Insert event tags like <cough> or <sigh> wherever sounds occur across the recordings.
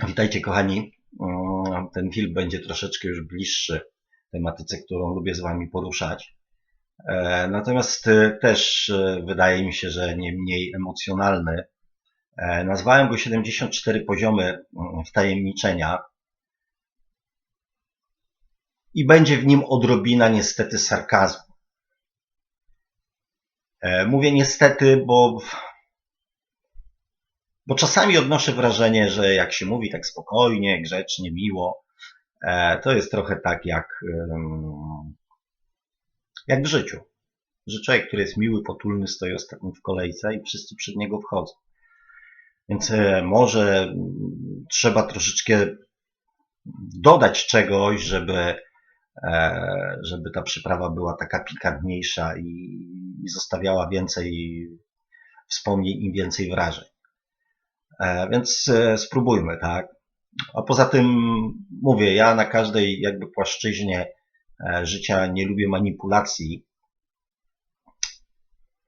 Witajcie kochani. Ten film będzie troszeczkę już bliższy tematyce, którą lubię z Wami poruszać. E, natomiast e, też e, wydaje mi się, że nie mniej emocjonalny. Nazwałem go 74 poziomy wtajemniczenia i będzie w nim odrobina niestety sarkazmu. Mówię niestety, bo bo czasami odnoszę wrażenie, że jak się mówi tak spokojnie, grzecznie, miło, e, to jest trochę tak jak, jak w życiu. Że człowiek, który jest miły, potulny, stoi ostatni w kolejce i wszyscy przed niego wchodzą. Więc e, może trzeba troszeczkę dodać czegoś, żeby, e, żeby ta przyprawa była taka pikantniejsza i, i zostawiała więcej wspomnień i więcej wrażeń. E, więc e, spróbujmy, tak? A poza tym mówię, ja na każdej jakby płaszczyźnie e, życia nie lubię manipulacji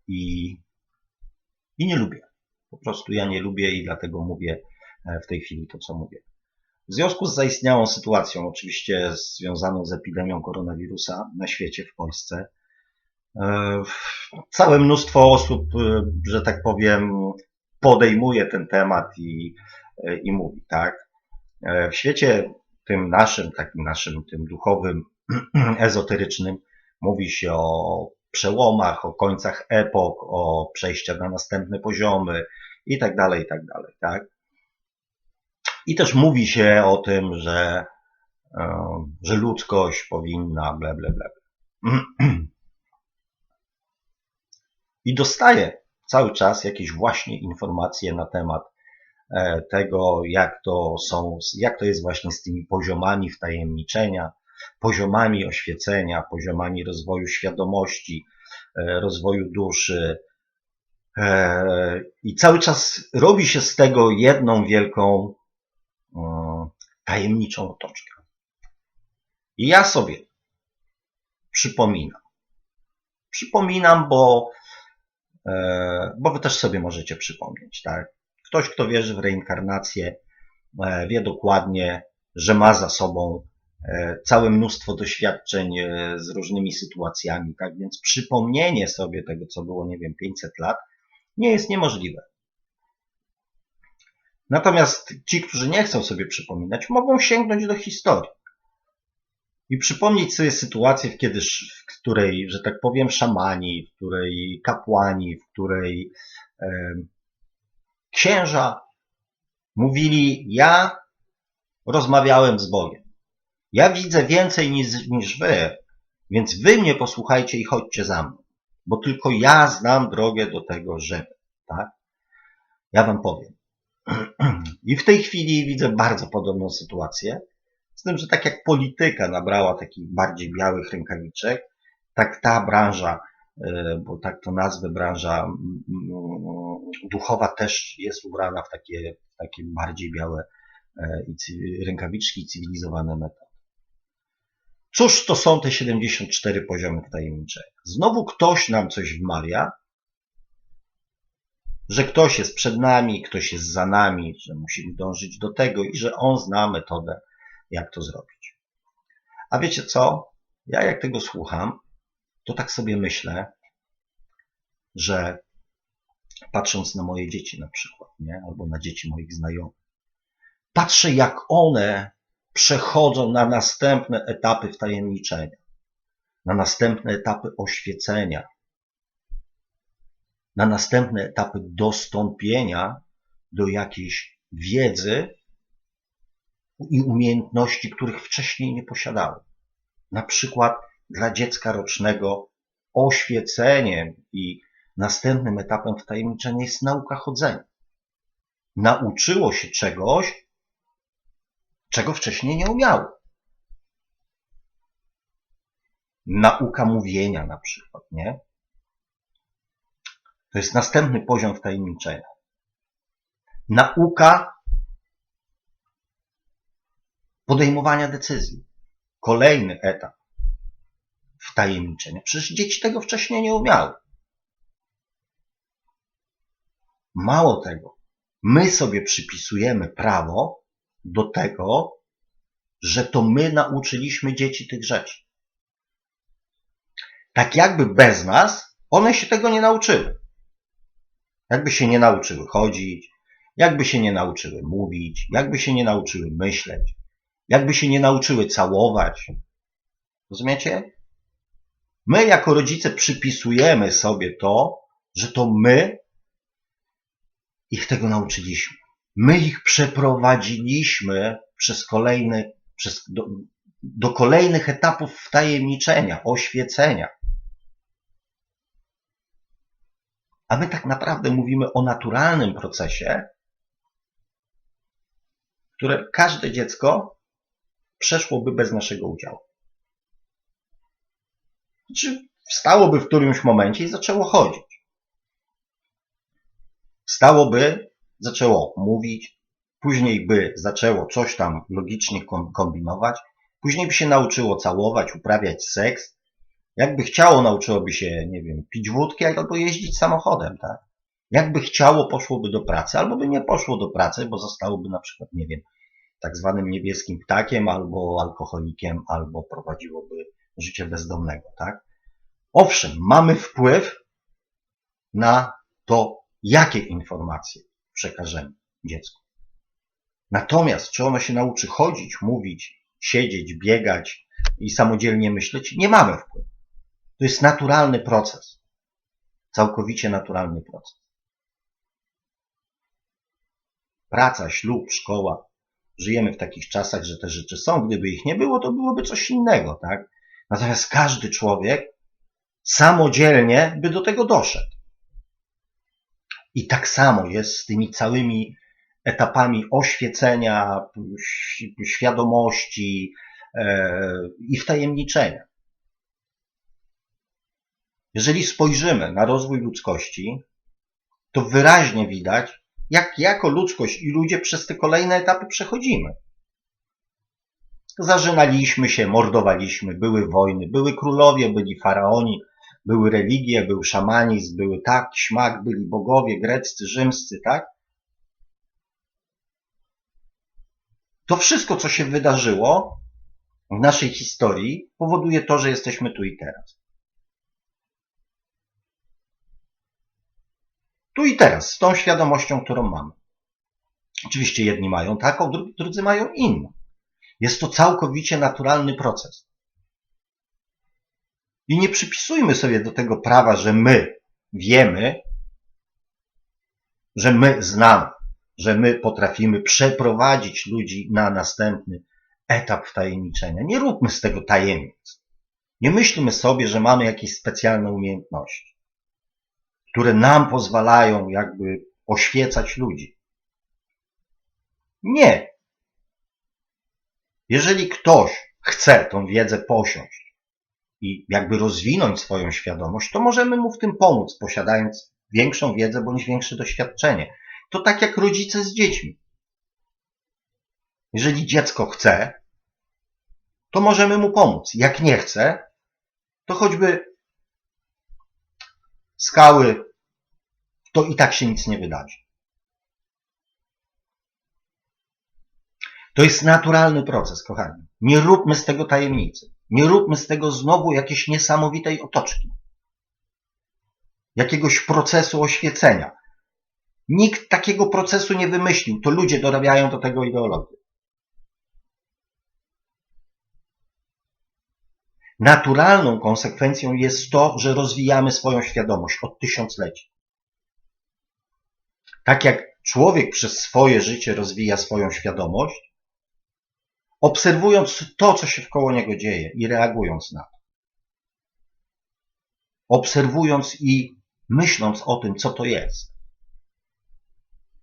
i, i nie lubię. Po prostu ja nie lubię i dlatego mówię w tej chwili to, co mówię. W związku z zaistniałą sytuacją, oczywiście związaną z epidemią koronawirusa na świecie, w Polsce, całe mnóstwo osób, że tak powiem, podejmuje ten temat i, i mówi, tak? W świecie tym naszym, takim naszym, tym duchowym, <clears throat> ezoterycznym, mówi się o przełomach, o końcach epok, o przejściach na następne poziomy i tak dalej, i tak dalej, tak? I też mówi się o tym, że, e, że ludzkość powinna ble, ble, ble. <clears throat> I dostaje cały czas jakieś właśnie informacje na temat e, tego, jak to są, jak to jest właśnie z tymi poziomami wtajemniczenia, poziomami oświecenia, poziomami rozwoju świadomości, e, rozwoju duszy. E, I cały czas robi się z tego jedną wielką tajemniczą otoczkę. I ja sobie przypominam. Przypominam, bo bo wy też sobie możecie przypomnieć, tak? Ktoś, kto wierzy w reinkarnację, e, wie dokładnie, że ma za sobą e, całe mnóstwo doświadczeń z różnymi sytuacjami, tak? Więc przypomnienie sobie tego, co było, nie wiem, 500 lat, nie jest niemożliwe. Natomiast ci, którzy nie chcą sobie przypominać, mogą sięgnąć do historii i przypomnieć sobie sytuację, kiedy, w której, że tak powiem, szamani, w której kapłani, w której e, księża mówili: Ja rozmawiałem z Bogiem. Ja widzę więcej niż, niż wy, więc wy mnie posłuchajcie i chodźcie za mną, bo tylko ja znam drogę do tego, żeby. Tak? Ja wam powiem. <clears throat> I w tej chwili widzę bardzo podobną sytuację z tym, że tak jak polityka nabrała takich bardziej białych rękawiczek, tak ta branża, e, bo tak to nazwę, branża duchowa też jest ubrana w takie, takie bardziej białe e, rękawiczki i cywilizowane metody. Cóż to są te 74 poziomy wtajemniczenia? Znowu ktoś nam coś wmawia, że ktoś jest przed nami, ktoś jest za nami, że musimy dążyć do tego i że on zna metodę jak to zrobić. A wiecie co? Ja jak tego słucham, to tak sobie myślę, że patrząc na moje dzieci na przykład, nie? albo na dzieci moich znajomych, patrzę jak one przechodzą na następne etapy wtajemniczenia, na następne etapy oświecenia, na następne etapy dostąpienia do jakiejś wiedzy, i umiejętności, których wcześniej nie posiadały. Na przykład dla dziecka rocznego oświeceniem i następnym etapem wtajemniczenia jest nauka chodzenia. Nauczyło się czegoś, czego wcześniej nie umiało. Nauka mówienia na przykład, nie? To jest następny poziom wtajemniczenia. Nauka podejmowania decyzji. Kolejny etap wtajemniczenia. Przecież dzieci tego wcześniej nie umiały. Mało tego, my sobie przypisujemy prawo do tego, że to my nauczyliśmy dzieci tych rzeczy. Tak jakby bez nas one się tego nie nauczyły. Jakby się nie nauczyły chodzić, jakby się nie nauczyły mówić, jakby się nie nauczyły myśleć, jakby się nie nauczyły całować. Rozumiecie? My jako rodzice przypisujemy sobie to, że to my ich tego nauczyliśmy. My ich przeprowadziliśmy przez kolejny, przez, do, do kolejnych etapów wtajemniczenia, oświecenia. A my tak naprawdę mówimy o naturalnym procesie, które każde dziecko przeszłoby bez naszego udziału. Znaczy, wstałoby w którymś momencie i zaczęło chodzić. Wstałoby, zaczęło mówić, później by zaczęło coś tam logicznie kombinować, później by się nauczyło całować, uprawiać seks. Jakby chciało, nauczyłoby się, nie wiem, pić wódki albo jeździć samochodem, tak? Jakby chciało, poszłoby do pracy, albo by nie poszło do pracy, bo zostałoby na przykład, nie wiem, tak zwanym niebieskim ptakiem, albo alkoholikiem, albo prowadziłoby życie bezdomnego, tak? Owszem, mamy wpływ na to, jakie informacje przekażemy dziecku. Natomiast, czy ono się nauczy chodzić, mówić, siedzieć, biegać i samodzielnie myśleć, nie mamy wpływu. To jest naturalny proces. Całkowicie naturalny proces. Praca, ślub, szkoła. Żyjemy w takich czasach, że te rzeczy są. Gdyby ich nie było, to byłoby coś innego, tak? Natomiast każdy człowiek samodzielnie by do tego doszedł. I tak samo jest z tymi całymi etapami oświecenia, świadomości e, i wtajemniczenia. Jeżeli spojrzymy na rozwój ludzkości, to wyraźnie widać, jak jako ludzkość i ludzie przez te kolejne etapy przechodzimy. Zażynaliśmy się, mordowaliśmy, były wojny, były królowie, byli faraoni, były religie, był szamanizm, były tak, śmak, byli bogowie greccy, rzymscy, tak? To wszystko, co się wydarzyło w naszej historii, powoduje to, że jesteśmy tu i teraz. Tu i teraz, z tą świadomością, którą mamy. Oczywiście jedni mają taką, drudzy mają inną. Jest to całkowicie naturalny proces. I nie przypisujmy sobie do tego prawa, że my wiemy, że my znamy, że my potrafimy przeprowadzić ludzi na następny etap wtajemniczenia. Nie róbmy z tego tajemnic. Nie myślmy sobie, że mamy jakieś specjalne umiejętności, które nam pozwalają jakby oświecać ludzi. Nie. Jeżeli ktoś chce tą wiedzę posiąść i jakby rozwinąć swoją świadomość, to możemy mu w tym pomóc, posiadając większą wiedzę bądź większe doświadczenie. To tak jak rodzice z dziećmi. Jeżeli dziecko chce, to możemy mu pomóc. Jak nie chce, to choćby skały, to i tak się nic nie wydarzy. To jest naturalny proces, kochani. Nie róbmy z tego tajemnicy. Nie róbmy z tego znowu jakiejś niesamowitej otoczki. Jakiegoś procesu oświecenia. Nikt takiego procesu nie wymyślił. To ludzie dorabiają do tego ideologię. Naturalną konsekwencją jest to, że rozwijamy swoją świadomość od tysiącleci. Tak jak człowiek przez swoje życie rozwija swoją świadomość, obserwując to, co się wkoło niego dzieje i reagując na to. Obserwując i myśląc o tym, co to jest.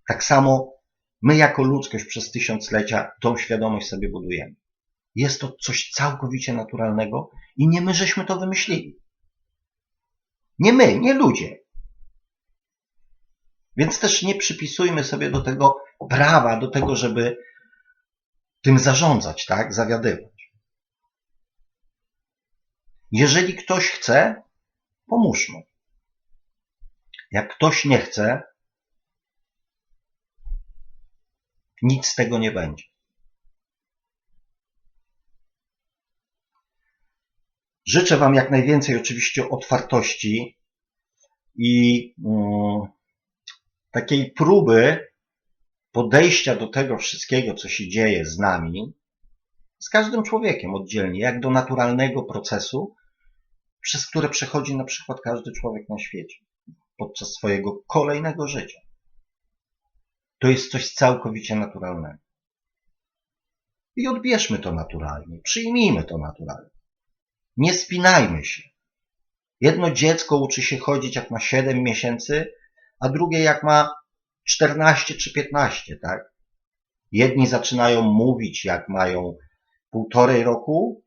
Tak samo my jako ludzkość przez tysiąclecia tą świadomość sobie budujemy. Jest to coś całkowicie naturalnego i nie my żeśmy to wymyślili. Nie my, nie ludzie. Więc też nie przypisujmy sobie do tego prawa, do tego, żeby tym zarządzać, tak? Zawiadywać. Jeżeli ktoś chce, pomóżmy. Jak ktoś nie chce, nic z tego nie będzie. Życzę Wam jak najwięcej oczywiście otwartości i mm, takiej próby podejścia do tego wszystkiego, co się dzieje z nami, z każdym człowiekiem oddzielnie, jak do naturalnego procesu, przez które przechodzi na przykład każdy człowiek na świecie podczas swojego kolejnego życia. To jest coś całkowicie naturalnego. I odbierzmy to naturalnie, przyjmijmy to naturalnie. Nie spinajmy się. Jedno dziecko uczy się chodzić jak ma 7 miesięcy, a drugie jak ma 14 czy 15, tak? Jedni zaczynają mówić jak mają półtorej roku,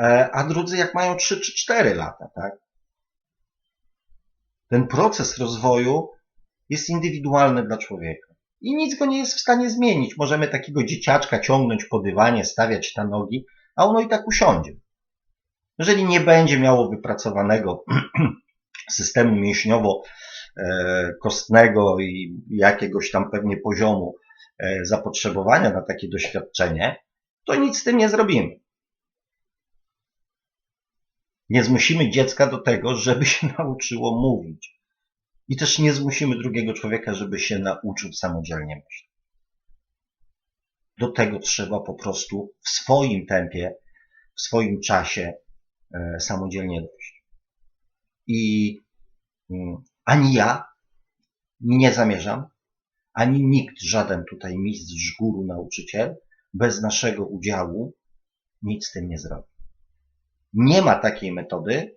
e, a drudzy jak mają 3 czy 4 lata, tak? Ten proces rozwoju jest indywidualny dla człowieka. I nic go nie jest w stanie zmienić. Możemy takiego dzieciaczka ciągnąć po dywanie, stawiać na nogi, a ono i tak usiądzie. Jeżeli nie będzie miało wypracowanego <clears throat> systemu mięśniowo-kostnego i jakiegoś tam pewnie poziomu e, zapotrzebowania na takie doświadczenie, to nic z tym nie zrobimy. Nie zmusimy dziecka do tego, żeby się <laughs> nauczyło mówić. I też nie zmusimy drugiego człowieka, żeby się nauczył samodzielnie myśleć. Do tego trzeba po prostu w swoim tempie, w swoim czasie e, samodzielnie dojść. I mm, ani ja nie zamierzam, ani nikt, żaden tutaj mistrz, guru, nauczyciel, bez naszego udziału nic z tym nie zrobi. Nie ma takiej metody,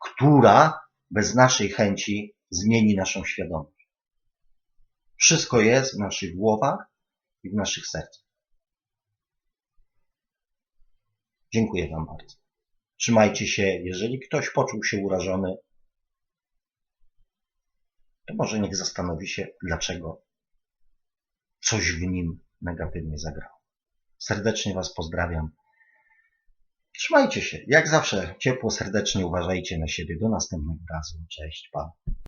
która bez naszej chęci zmieni naszą świadomość. Wszystko jest w naszych głowach i w naszych sercach. Dziękuję Wam bardzo. Trzymajcie się. Jeżeli ktoś poczuł się urażony, to może niech zastanowi się, dlaczego coś w nim negatywnie zagrało. Serdecznie Was pozdrawiam. Trzymajcie się. Jak zawsze ciepło, serdecznie uważajcie na siebie. Do następnego razu. Cześć, pa.